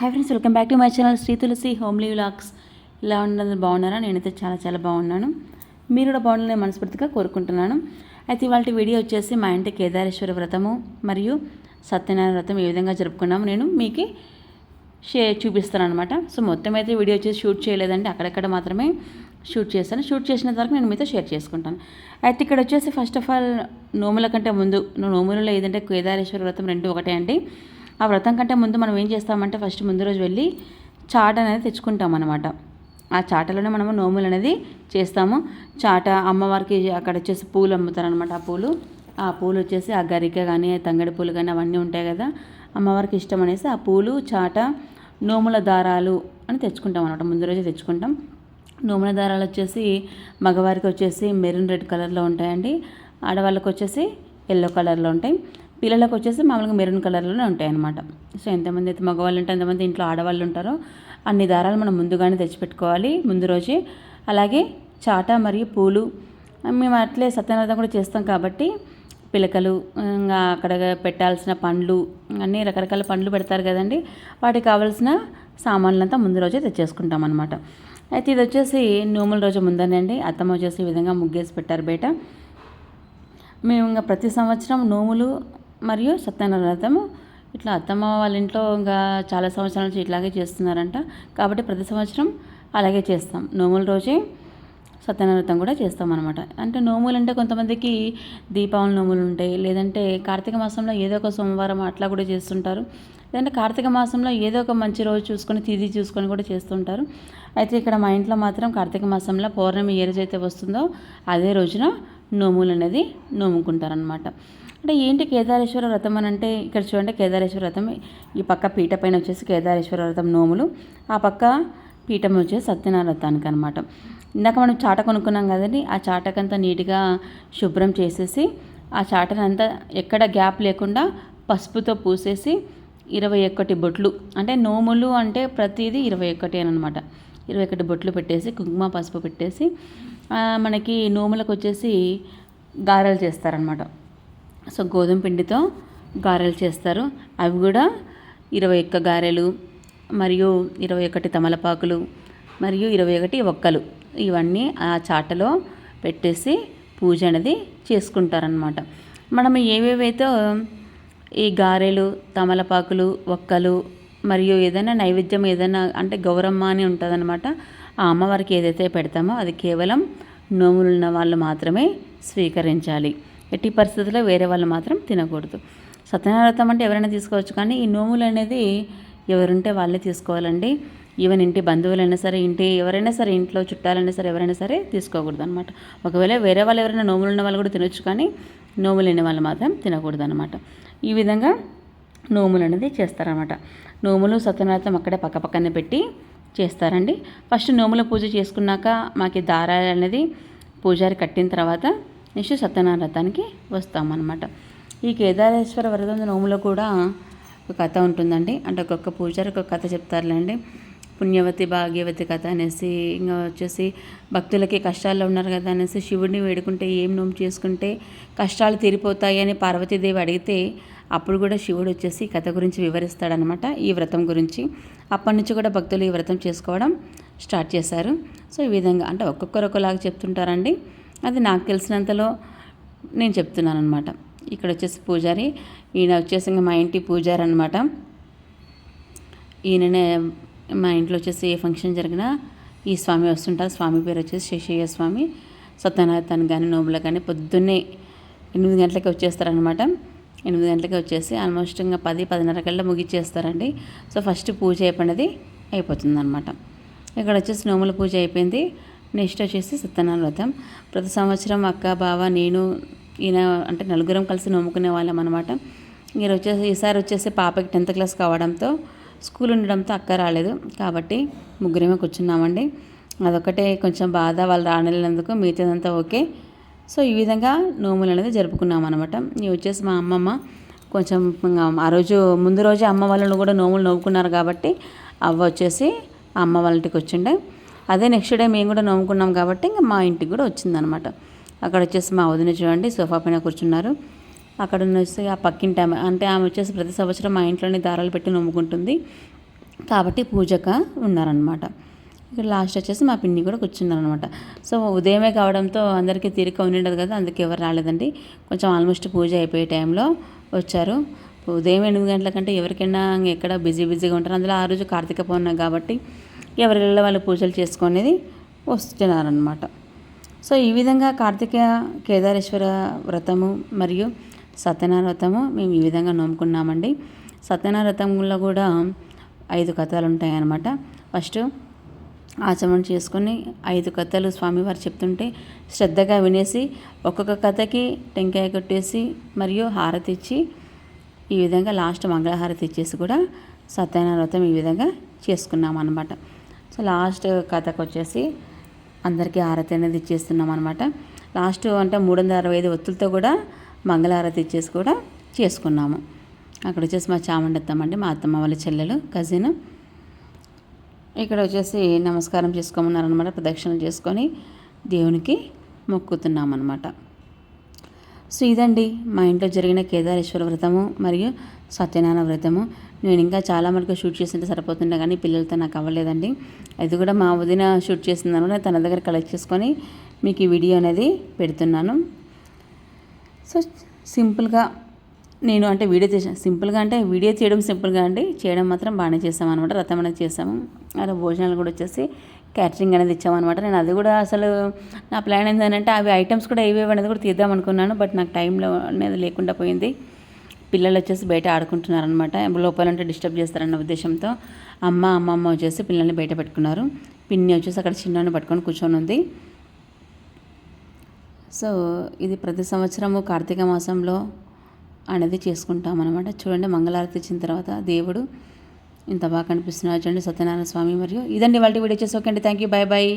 Hi friends welcome back to my channel Sri Tulasi homely vlogs ఇలా ఉన్నది బాగున్నారా? నేనైతే చాలా చాలా బాగున్నాను. మీరు కూడా బాగుండాలని మనస్ఫూర్తిగా కోరుకుంటున్నాను. అయితే ఇవాళ వీడియో వచ్చేసి మా ఇంటి కేదారేశ్వర వ్రతము మరియు సత్యనారాయణ వ్రతం ఏ విధంగా జరుపుకున్నాము. నేను మీకు షేర్ చూపిస్తాను అనమాట సో మొత్తం అయితే వీడియో వచ్చేసి షూట్ చేయలేదండి. అక్కడక్కడ మాత్రమే షూట్ చేస్తాను షూట్ చేసిన తర్వాత నేను మీతో షేర్ చేసుకుంటాను. అయితే ఇక్కడ వచ్చేసి ఫస్ట్ ఆఫ్ ఆల్ నోముల కంటే ముందు నోములలో ఏదంటే కేదారేశ్వర వ్రతం రెండు ఒకటే అండి. ఆ వ్రతం కంటే ముందు మనం ఏం చేస్తామంటే ఫస్ట్ ముందు రోజు వెళ్ళి చాట అనేది తెచ్చుకుంటాం అనమాట ఆ చాటలోనే మనము నోములు అనేది చేస్తాము. చాట అమ్మవారికి అక్కడ వచ్చేసి పూలు అమ్ముతారనమాట ఆ పూలు. ఆ పూలు వచ్చేసి ఆ గరిక కానీ తంగడి పూలు కానీ అవన్నీ ఉంటాయి కదా. అమ్మవారికి ఇష్టం అనేసి ఆ పూలు చాట నోముల దారాలు అని తెచ్చుకుంటాం అనమాట ముందు రోజే తెచ్చుకుంటాం. నోముల దారాలు వచ్చేసి మగవారికి వచ్చేసి మెరూన్ రెడ్ కలర్లో ఉంటాయండి. ఆడవాళ్ళకి వచ్చేసి ఎల్లో కలర్లో ఉంటాయి. పిల్లలకు వచ్చేసి మామూలుగా మెరూన్ కలర్లోనే ఉంటాయి అనమాట సో ఎంతమంది అయితే మగవాళ్ళు ఉంటారు ఎంతమంది ఇంట్లో ఆడవాళ్ళు ఉంటారో అన్ని దారాలు మనం ముందుగానే తెచ్చిపెట్టుకోవాలి. ముందు రోజే అలాగే చాట మరియు పూలు మేము అట్లే సత్యనారాయణ కూడా చేస్తాం కాబట్టి పిలకలు ఇంకా అక్కడ పెట్టాల్సిన పండ్లు అన్ని రకరకాల పండ్లు పెడతారు కదండి. వాటికి కావాల్సిన సామాన్లంతా ముందు రోజే తెచ్చేసుకుంటాం అనమాట అయితే ఇది వచ్చేసి నోముల రోజు ముందనండి అత్తమ్మ వచ్చేసి ఈ విధంగా ముగ్గేసి పెట్టారు బయట. మేము ఇంకా ప్రతి సంవత్సరం నోములు మరియు సత్యనారాయణ వ్రతము ఇట్లా అత్తమ్మ వాళ్ళ ఇంట్లో ఇంకా చాలా సంవత్సరాల నుంచి ఇట్లాగే చేస్తున్నారంట. కాబట్టి ప్రతి సంవత్సరం అలాగే చేస్తాం. నోముల రోజే సత్యనారాయణ వ్రతం కూడా చేస్తాం అనమాట అంటే నోములు అంటే కొంతమందికి దీపావళి నోములు ఉంటాయి. లేదంటే కార్తీక మాసంలో ఏదో ఒక సోమవారం అట్లా కూడా చేస్తుంటారు. లేదంటే కార్తీక మాసంలో ఏదో ఒక మంచి రోజు చూసుకొని తిది చూసుకొని కూడా చేస్తుంటారు. అయితే ఇక్కడ మా ఇంట్లో మాత్రం కార్తీక మాసంలో పౌర్ణమి ఏ రోజు అయితే వస్తుందో అదే రోజున నోములు అనేది నోముకుంటారనమాట అంటే ఏంటి కేదారేశ్వర వ్రతం అని అంటే ఇక్కడ చూడండి కేదారేశ్వర వ్రతం. ఈ పక్క పీట పైన వచ్చేసి కేదారేశ్వర వ్రతం నోములు. ఆ పక్క పీఠం వచ్చేసి సత్యనారాయణ వ్రతానికి అనమాట ఇందాక మనం చాట కొనుక్కున్నాం కదండి ఆ చాటకంతా నీట్గా శుభ్రం చేసేసి ఆ చాటనంతా ఎక్కడ గ్యాప్ లేకుండా పసుపుతో పూసేసి ఇరవై ఒకటి బొట్లు. అంటే నోములు అంటే ప్రతిదీ ఇరవై ఒకటి అని అనమాట ఇరవై ఒకటి బొట్లు పెట్టేసి కుంకుమ పసుపు పెట్టేసి మనకి నోములకు వచ్చేసి గారెలు చేస్తారనమాట సో గోధుమ పిండితో గారెలు చేస్తారు. అవి కూడా ఇరవై ఒక్క గారెలు మరియు ఇరవై ఒకటి తమలపాకులు మరియు ఇరవై ఒకటి ఒక్కలు. ఇవన్నీ ఆ చాటలో పెట్టేసి పూజ అనేది చేసుకుంటారనమాట మనం ఏవేవైతే ఈ గారెలు తమలపాకులు ఒక్కలు మరియు ఏదైనా నైవేద్యం ఏదైనా అంటే గౌరమ్మ అని ఉంటుందన్నమాట ఆ అమ్మవారికి ఏదైతే పెడతామో అది కేవలం నోములున్న వాళ్ళు మాత్రమే స్వీకరించాలి. ఎట్టి పరిస్థితుల్లో వేరే వాళ్ళు మాత్రం తినకూడదు. సత్యనారాయణ అంటే ఎవరైనా తీసుకోవచ్చు కానీ ఈ నోములు అనేది ఎవరుంటే వాళ్ళే తీసుకోవాలండి. ఈవెన్ ఇంటి బంధువులైనా సరే ఇంటి ఎవరైనా సరే ఇంట్లో చుట్టాలైనా సరే ఎవరైనా సరే తీసుకోకూడదు అనమాట ఒకవేళ వేరే వాళ్ళు ఎవరైనా నోములు ఉన్న వాళ్ళు కూడా తినొచ్చు కానీ నోములు లేని వాళ్ళు మాత్రం తినకూడదు అనమాట ఈ విధంగా నోములు అనేది చేస్తారనమాట నోములు సత్యనారాయణ అక్కడే పక్కపక్కనే పెట్టి చేస్తారండి. ఫస్ట్ నోముల పూజ చేసుకున్నాక మాకు దారాలు అనేది పూజారి కట్టిన తర్వాత నెక్స్ట్ సత్యనారాయణ వ్రతానికి వస్తామన్నమాట. ఈ కేదారేశ్వర వ్రతం నోములో కూడా ఒక కథ ఉంటుందండి. అంటే ఒక్కొక్క పూజారి ఒక కథ చెప్తారులేండి. పుణ్యవతి భాగ్యవతి కథ అనేసి ఇంకా వచ్చేసి భక్తులకి కష్టాల్లో ఉన్నారు కదా అనేసి శివుడిని వేడుకుంటే ఏం నోము చేసుకుంటే కష్టాలు తీరిపోతాయి అని పార్వతీదేవి అడిగితే అప్పుడు కూడా శివుడు వచ్చేసి కథ గురించి వివరిస్తాడనమాట ఈ వ్రతం గురించి. అప్పటి నుంచి కూడా భక్తులు ఈ వ్రతం చేసుకోవడం స్టార్ట్ చేశారు. సో ఈ విధంగా అంటే ఒక్కొక్కరు ఒకలాగా చెప్తుంటారండి. అది నాకు తెలిసినంతలో నేను చెప్తున్నాను అనమాట ఇక్కడ వచ్చేసి పూజారి ఈయన వచ్చేసి ఇంకా మా ఇంటి పూజారి అనమాట ఈయననే మా ఇంట్లో వచ్చేసి ఏ ఫంక్షన్ జరిగినా ఈ స్వామి వస్తుంటారు. స్వామి పేరు వచ్చేసి శేషయ్య స్వామి. సత్యనారాయణ కానీ నోములు కానీ పొద్దున్నే ఎనిమిది గంటలకి వచ్చేస్తారనమాట ఎనిమిది గంటలకి వచ్చేసి ఆల్మోస్ట్ ఇంకా పది పదిన్నర కల్లా ముగిచ్చేస్తారండి. సో ఫస్ట్ పూజ అయిపోయినది అయిపోతుంది అనమాట ఇక్కడ వచ్చేసి నోముల పూజ అయిపోయింది. నెక్స్ట్ వచ్చేసి సత్యనారాయణ వ్రతం. ప్రతి సంవత్సరం అక్క బావ నేను ఈయన అంటే నలుగురం కలిసి నమ్ముకునే వాళ్ళం అనమాట మీరు వచ్చేసి ఈసారి వచ్చేసి పాపకి టెన్త్ క్లాస్ కావడంతో స్కూల్ ఉండడంతో అక్క రాలేదు. కాబట్టి ముగ్గురేమే కూర్చున్నామండి. అదొకటే కొంచెం బాధ వాళ్ళు రానిలేనందుకు మిగతాదంతా ఓకే. సో ఈ విధంగా నోములు అనేది జరుపుకున్నాం అనమాట ఇవి వచ్చేసి మా అమ్మమ్మ కొంచెం ఆ రోజు ముందు రోజే అమ్మ వాళ్ళను కూడా నోములు నవ్వుకున్నారు కాబట్టి అవ్వ వచ్చేసి అమ్మ వాళ్ళ ఇంటికి వచ్చిండే. అదే నెక్స్ట్ డే మేము కూడా నవ్వుకున్నాం కాబట్టి ఇంకా మా ఇంటికి కూడా వచ్చిందనమాట. అక్కడ వచ్చేసి మా వదిన చూడండి సోఫా పైన కూర్చున్నారు. అక్కడ వచ్చి ఆ పక్కింటి ఆమె అంటే ఆమె వచ్చేసి ప్రతి సంవత్సరం మా ఇంట్లోనే దారాలు పెట్టి నమ్ముకుంటుంది కాబట్టి పూజక ఉన్నారనమాట. ఇక్కడ లాస్ట్ వచ్చేసి మా పిన్ని కూడా కూర్చున్నారనమాట సో ఉదయమే కావడంతో అందరికీ తీరిక ఉండదు కదా అందుకే ఎవరు రాలేదండి. కొంచెం ఆల్మోస్ట్ పూజ అయిపోయే టైంలో వచ్చారు. ఉదయం ఎనిమిది గంటల కంటే ఎవరికైనా ఎక్కడ బిజీ బిజీగా ఉంటారు. అందులో ఆ రోజు కార్తీక పౌర్ణమి కాబట్టి ఎవరిళ్ళ వాళ్ళు పూజలు చేసుకునేది వస్తున్నారనమాట సో ఈ విధంగా కార్తీక కేదారేశ్వర వ్రతము మరియు సత్యనారాయణ వ్రతము మేము ఈ విధంగా నోముకున్నామండి. సత్యనారాయణ వ్రతంలో కూడా ఐదు కథలు ఉంటాయన్నమాట ఫస్ట్ ఆచమనం చేసుకొని ఐదు కథలు స్వామివారు చెప్తుంటే శ్రద్ధగా వినేసి ఒక్కొక్క కథకి టెంకాయ కొట్టేసి మరియు హారతి ఇచ్చి ఈ విధంగా లాస్ట్ మంగళహారతి ఇచ్చేసి కూడా సత్యనారాయణ వ్రతం ఈ విధంగా చేసుకున్నాం అనమాట సో లాస్ట్ కథకు వచ్చేసి అందరికీ హారతి అనేది ఇచ్చేస్తున్నాం అనమాట లాస్ట్ అంటే మూడు వందల అరవై ఐదు ఒత్తులతో కూడా మంగళహారతి ఇచ్చేసి కూడా చేసుకున్నాము. అక్కడ వచ్చేసి మా చామండత్తమ్మ అండి మా అత్తమ్మ వాళ్ళ చెల్లెలు కజిన్ ఇక్కడ వచ్చేసి నమస్కారం చేసుకోమన్నారనమాట ప్రదక్షిణలు చేసుకొని దేవునికి మొక్కుతున్నాం అనమాట సో ఇదండి మా ఇంట్లో జరిగిన కేదారేశ్వర వ్రతము మరియు సత్యనారాయణ వ్రతము. నేను ఇంకా చాలా మటుకు షూట్ చేసింటే సరిపోతుండే కానీ పిల్లలతో నాకు అవ్వలేదండి. అది కూడా మా వదిన షూట్ చేసిందనమాట తన దగ్గర కలెక్ట్ చేసుకొని మీకు ఈ వీడియో అనేది పెడుతున్నాను. సో సింపుల్గా నేను అంటే వీడియో చేసాను సింపుల్గా అంటే వీడియో చేయడం సింపుల్గా అండి. చేయడం మాత్రం బాగానే చేసాం అనమాట రథం అనేది చేసాము అలా భోజనాలు కూడా వచ్చేసి క్యాటరింగ్ అనేది ఇచ్చామన్నమాట. నేను అది కూడా అసలు నా ప్లాన్ ఏంటంటే అవి ఐటమ్స్ కూడా ఏవేవి అనేది కూడా తీద్దాం అనుకున్నాను. బట్ నాకు టైంలో అనేది లేకుండా పోయింది. పిల్లలు వచ్చేసి బయట ఆడుకుంటున్నారనమాట లోపలంటే డిస్టర్బ్ చేస్తారన్న ఉద్దేశంతో అమ్మ అమ్మమ్మ వచ్చేసి పిల్లల్ని బయట పెట్టుకున్నారు. పిన్ని వచ్చేసి అక్కడ చిన్నని పట్టుకొని కూర్చొని ఉంది. సో ఇది ప్రతి సంవత్సరము కార్తీక మాసంలో అనేది చేసుకుంటాం అనమాట చూడండి మంగళారతి ఇచ్చిన తర్వాత దేవుడు ఇంత బాగా కనిపిస్తున్నారు చూడండి సత్యనారాయణ స్వామి మరియు ఇదండి వాళ్ళ వీడియో చేసి ఓకే అండి థ్యాంక్ యూ బాయ్ బాయ్